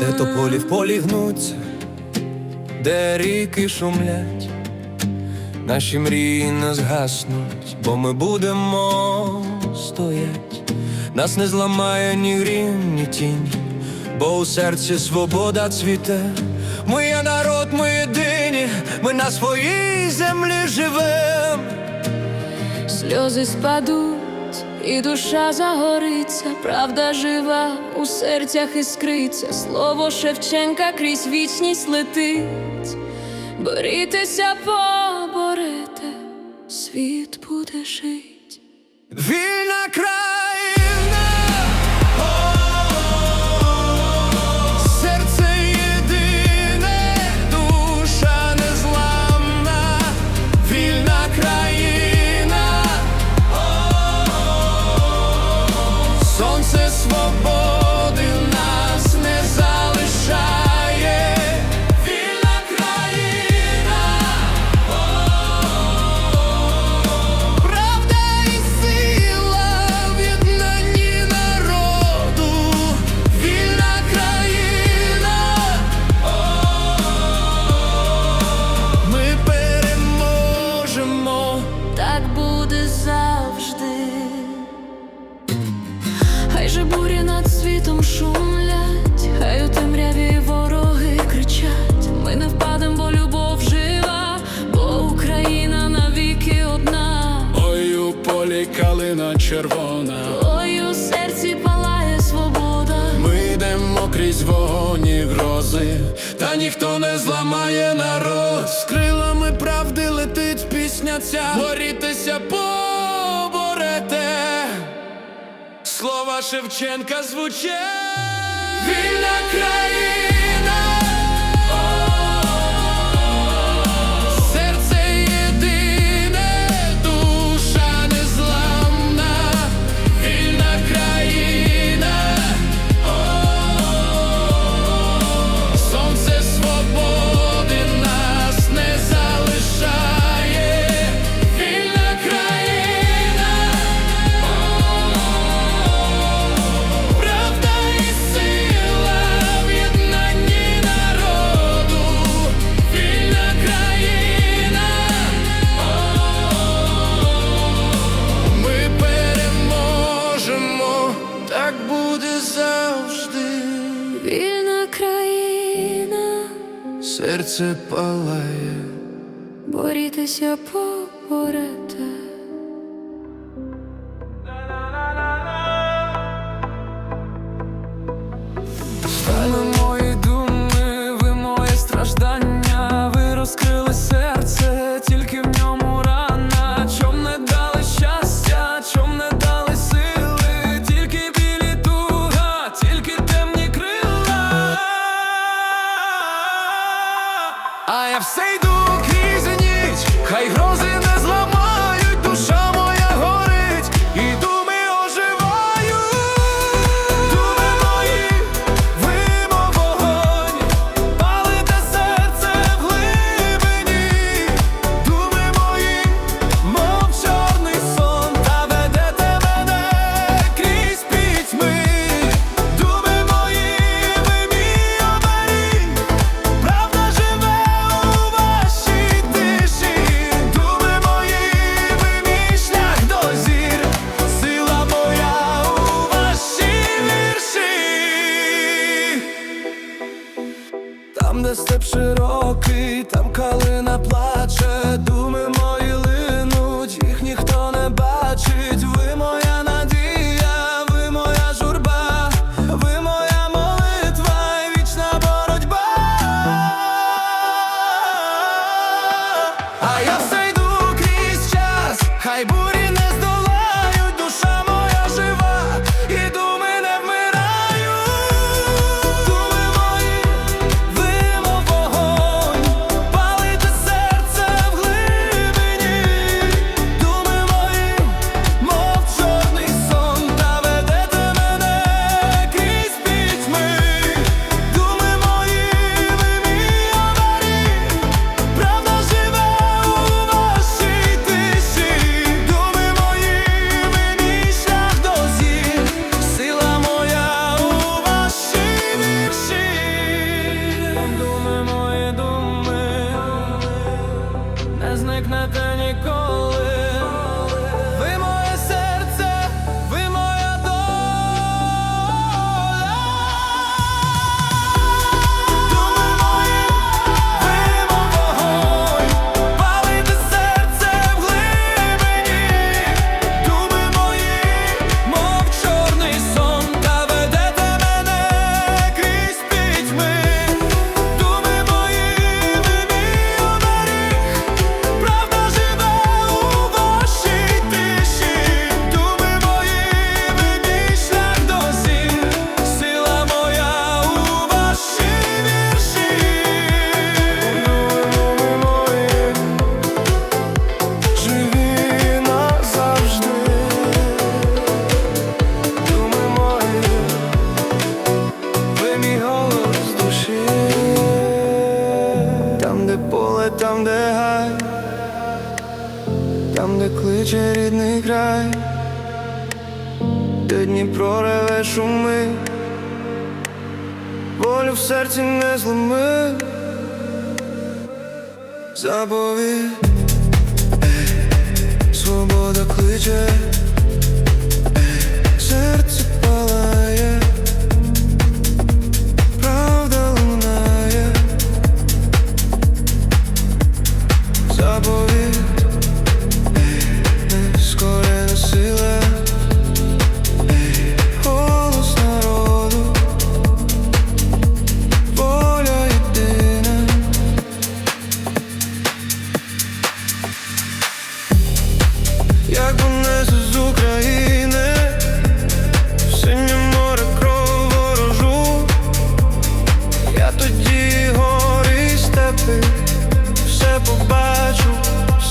де тополі в полі гнуться, де ріки шумлять, наші мрії не згаснуть, бо ми будемо стоять, нас не зламає ні грім, ні тінь, бо у серці свобода цвіте. Ми є народ, ми єдині, ми на своїй землі живем. Сльози спадуть, і душа загориться, правда жива у серцях іскриться, слово Шевченка крізь вічність летить. Борітеся, поборете, світ буде жить. Вільна країна, крізь вогонь і грози, та ніхто не зламає народ. З крилами правди летить пісня ця, борітеся, поборете. Слова Шевченка звучать Вільна країна, Серце палає. борітеся, поборете. Широкий, там калина плаче, думи мої линуть, їх ніхто не бачить. Ви моя надія, ви моя журба, ви моя молитва і вічна боротьба. А я все йду крізь час, хай бурі не здолають, край, де Дніпро реве шуми, волю в серці не зломи, забови, свобода кличе. Серце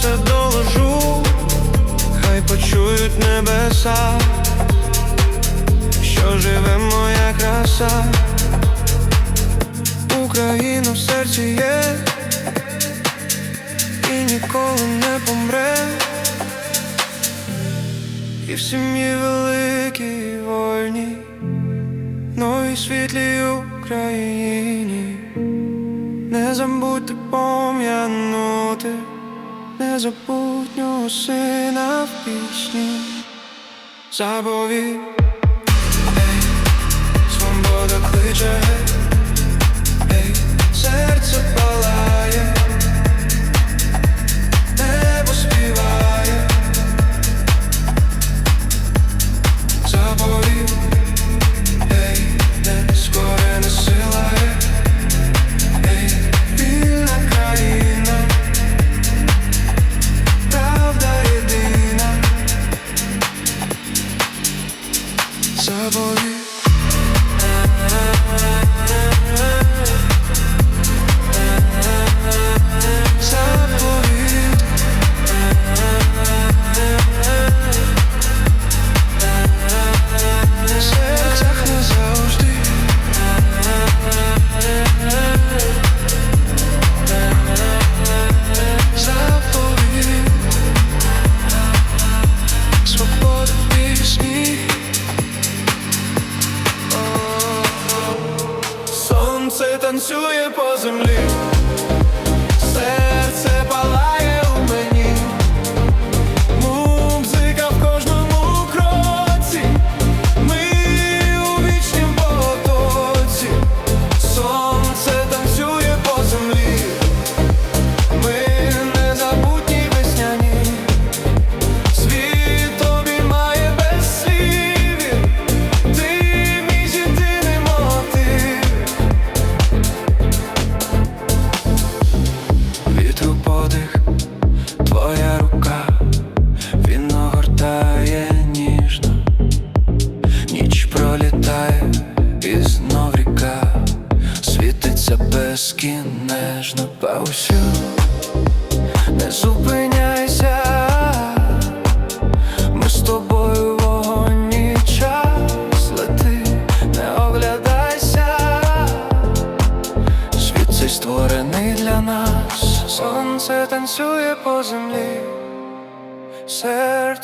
все доложу, хай почують небеса, що живе моя краса, Україна в серці є і ніколи не помре, і в сім'ї великій вольні, новій ну світлій Україні. Не забудьте пом'янути незабутнього сина в пісні Забові, ей, свобода кличе, ей, серце. Hey.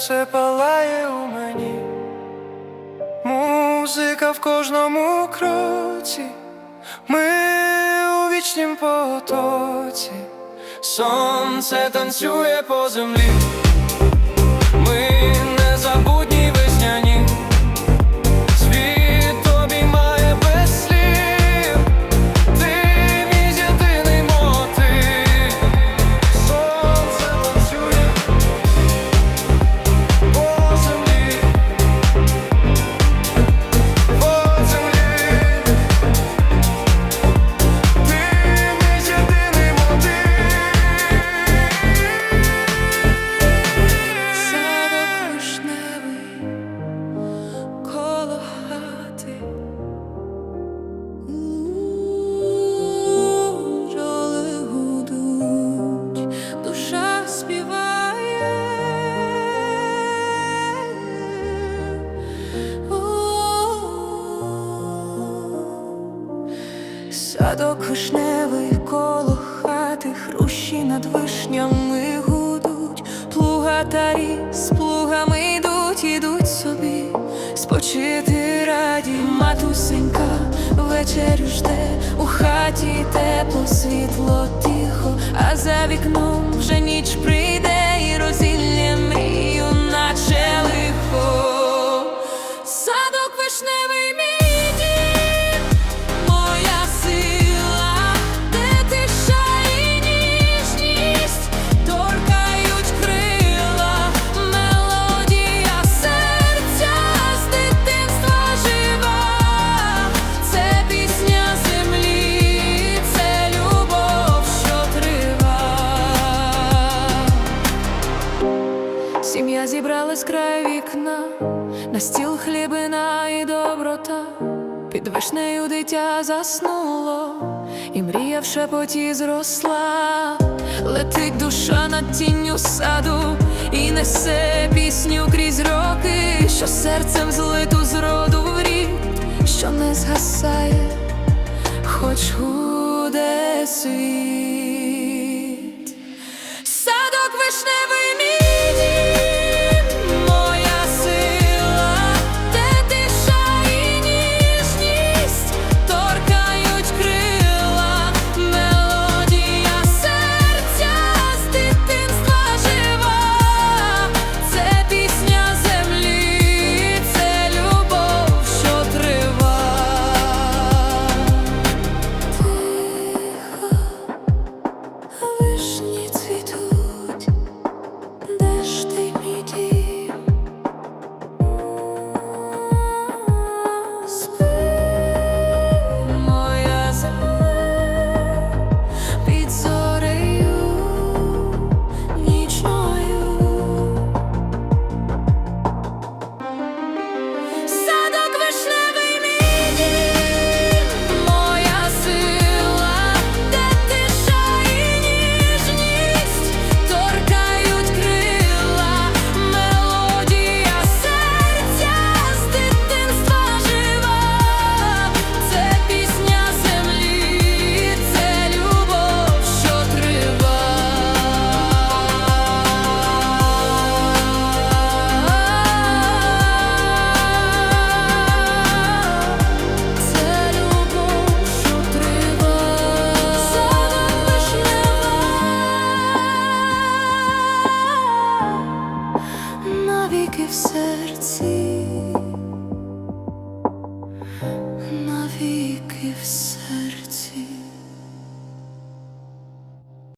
серце палає у мені, музика в кожному кроці, ми у вічнім потоці, сонце танцює по землі. Садок вишневий коло хати, хрущі над вишнями гудуть, плугатарі з плугами йдуть, ідуть собі, спочити раді матусенька, вечерю жде, у хаті тепло, світло, тихо, а за вікном вже ніч прийде і розілля мрію, наче лихо. Садок вишневий. Сім'я зібралась край вікна, на стіл хлібина і доброта, під вишнею дитя заснуло, і мрія в шепоті зросла, летить душа над тінню саду, і несе пісню крізь роки, що серцем злиту з роду в рід, що не згасає, хоч гуде світ.